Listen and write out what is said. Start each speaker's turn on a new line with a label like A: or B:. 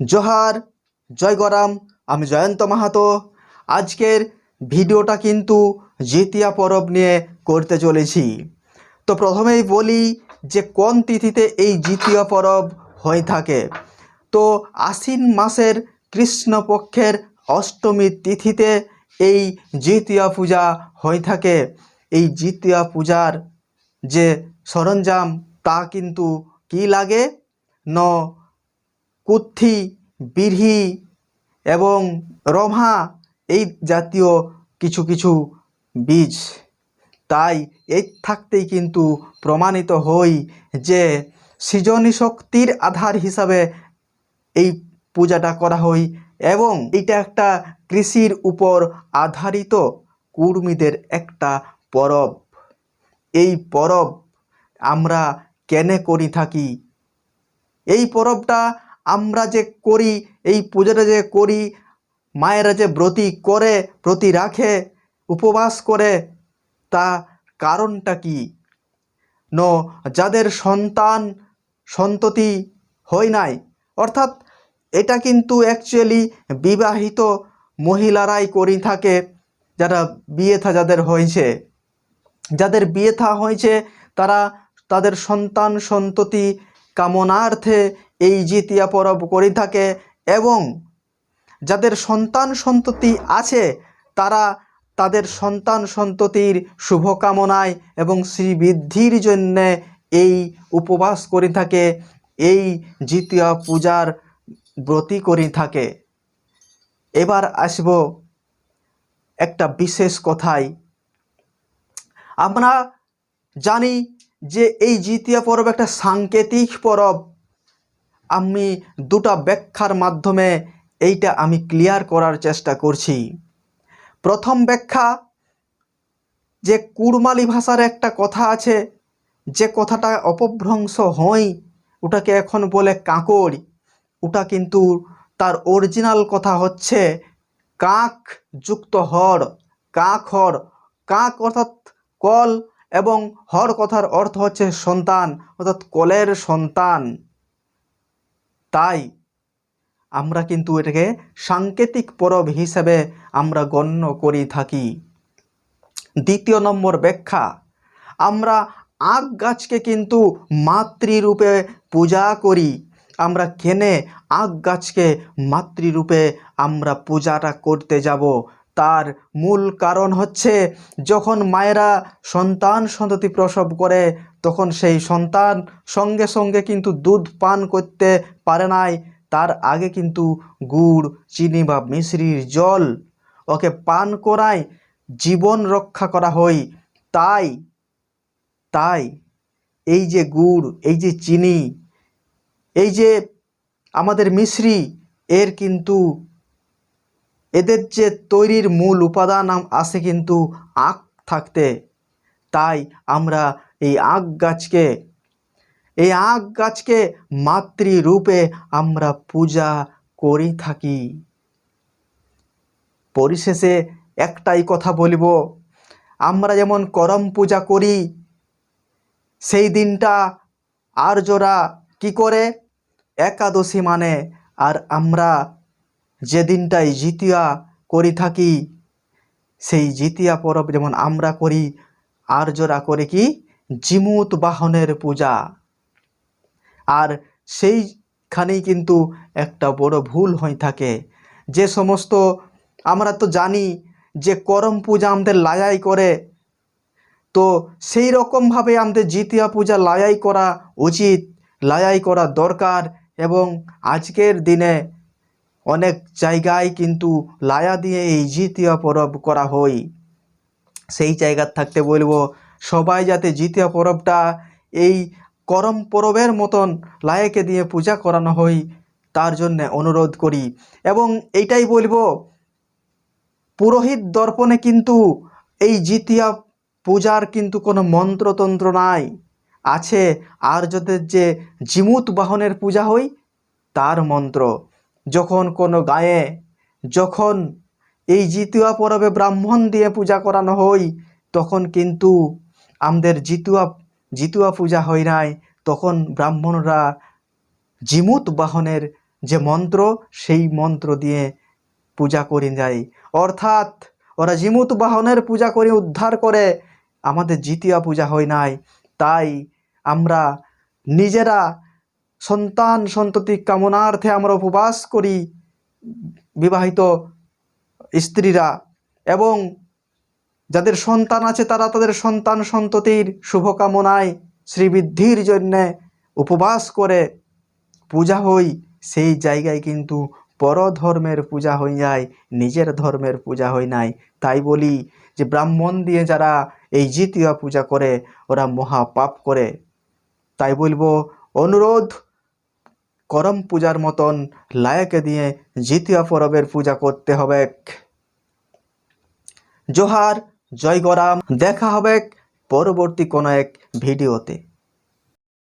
A: জোহার, জয় গরাম, আমি জয়ন্ত মাহাতো। আজকের ভিডিওটা কিন্তু জিতিয়া পরব নিয়ে করতে চলেছি। তো প্রথমেই বলি যে কোন তিথিতে এই জিতিয়া পরব হয়ে থাকে। তো আশ্বিন মাসের কৃষ্ণপক্ষের অষ্টমীর তিথিতে এই জিতিয়া পূজা হয়ে থাকে। এই জিতিয়া পূজার যে সরঞ্জাম তা কিন্তু কি লাগে? ন কুত্থি বিরহি এবং রমা এই জাতীয় কিছু কিছু বীজ। তাই এই থাকতেই কিন্তু প্রমাণিত হই যে সৃজনী শক্তির আধার হিসাবে এই পূজাটা করা হয় এবং এটা একটা কৃষির উপর আধারিত কুর্মীদের একটা পরব। এই পরব আমরা কেনে করি থাকি? এই পরবটা আমরা যে করি, এই পুজোটা যে করি, মায়েরা যে ব্রতী করে, ব্রতি রাখে, উপবাস করে, তা কারণটা কি? ন, যাদের সন্তান, সন্ততি হয় নাই, অর্থাৎ এটা কিন্তু অ্যাকচুয়ালি বিবাহিত মহিলারাই করি থাকে, যারা বিয়ে থা যাদের হয়েছে। যাদের বিয়ে থা হয়েছে, তারা তাদের সন্তান, সন্ততি কামনার্থে এই জিতিয়া পরব করে থাকে এবং যাদের সন্তান সন্ততি আছে, তারা তাদের সন্তান সন্ততির শুভকামনায় এবং শ্রীবৃদ্ধির জন্যে এই উপবাস করে থাকে, এই জিতিয়া পূজার ব্রতী করে থাকে। এবার আসব একটা বিশেষ কথায়। আমরা জানি যে এই জিতিয়া পরব একটা সাংকেতিক পরব। আমি দুটা ব্যাখ্যার মাধ্যমে এইটা আমি ক্লিয়ার করার চেষ্টা করছি। প্রথম ব্যাখ্যা, যে কুড়মালি ভাষার একটা কথা আছে, যে কথাটা অপভ্রংশ হয় ওটাকে এখন বলে কাঁকড়। ওটা কিন্তু তার অরিজিনাল কথা হচ্ছে কাক যুক্ত হর, কাক হর। কাক অর্থাৎ কল এবং হর কথার অর্থ হচ্ছে সন্তান, অর্থাৎ কলের সন্তান। তাই আমরা কিন্তু এটাকে সাংকেতিক পরব হিসেবে আমরা গণ্য করে থাকি। দ্বিতীয় নম্বর ব্যাখ্যা, আমরা আখ গাছকে কিন্তু মাতৃরূপে পূজা করি। আমরা কেনে আখ গাছকে মাতৃরূপে আমরা পূজাটা করতে যাব। তার মূল কারণ হচ্ছে, যখন মায়েরা সন্তান সন্ততি প্রসব করে তখন সেই সন্তান সঙ্গে সঙ্গে কিন্তু দুধ পান করতে পারে নাই। তার আগে কিন্তু গুড়, চিনি বা মিশ্রির জল ওকে পান করায় জীবন রক্ষা করা হয়। তাই তাই এই যে গুড়, এই যে চিনি, এই যে আমাদের মিশ্রি, এর কিন্তু এদের যে তৈরির মূল উপাদান আসে কিন্তু আখ থাকতে। তাই আমরা এই আখ গাছকে, এই আখ গাছকে মাতৃরূপে আমরা পূজা করে থাকি। পরিশেষে একটাই কথা বলব, আমরা যেমন করম পূজা করি, সেই দিনটা আর্যরা কি করে? একাদশী মানে আর আমরা যে দিনটাই জিতিয়া করি থাকি, সেই জিতিয়া পরব যেমন আমরা করি আর্যরা করে কি? জিমুত বাহনের পূজা। আর সেইখানেই কিন্তু একটা বড় ভুল হয়ে থাকে। যে সমস্ত, আমরা তো জানি যে করম পূজা আমাদের লায়াই করে। তো সেই রকমভাবে আমাদের জিতিয়া পূজা লায়াই করা উচিত, লায়াই করা দরকার এবং আজকের দিনে অনেক জায়গায় কিন্তু লায়া দিয়ে এই জিতিয়া পরব করা হয়। সেই জায়গার থাকতে বলব সবাই যাতে জিতিয়া পরবটা এই করম পরবের মতন লায়েকে দিয়ে পূজা করানো হয়, তার জন্যে অনুরোধ করি। এবং এইটাই বলব, পুরোহিত দর্পণে কিন্তু এই জিতিয়া পূজার কিন্তু কোনো মন্ত্রতন্ত্র নাই। আছে আর্যদের যে জিমুত বাহনের পূজা হয়, তার মন্ত্র। যখন কোনো গায়ে, যখন এই জিতুয়া পরবে ব্রাহ্মণ দিয়ে পূজা করানো হয়, তখন কিন্তু আমাদের জিতুয়া জিতুয়া পূজা হয় নাই। তখন ব্রাহ্মণরা জিমুত বাহনের যে মন্ত্র, সেই মন্ত্র দিয়ে পূজা করে যায়। অর্থাৎ ওরা জিমুত বাহনের পূজা করে, উদ্ধার করে। আমাদের জিতিয়া পূজা হয় নাই। তাই আমরা নিজেরা সন্তান সন্ততি কামনার্থে আমরা উপবাস করি, বিবাহিত স্ত্রীরা। এবং যাদের সন্তান আছে তারা তাদের সন্তান সন্ততির শুভকামনায়, শ্রীবৃদ্ধির জন্যে উপবাস করে পূজা হই। সেই জায়গায় কিন্তু পরধর্মের পূজা হয়ে যায় নিজের ধর্মের পূজা হয় নাই। তাই বলি যে ব্রাহ্মণ দিয়ে যারা এই জিতিয়া পূজা করে, ওরা মহা পাপ করে। তাই বলব, অনুরোধ, করম পূজার মতন লায়কে দিয়ে জিতিয়া পরবের পূজা করতে হবে। জোহার জয় গরাম দেখা হবে পরবর্তী কোনো এক ভিডিওতে।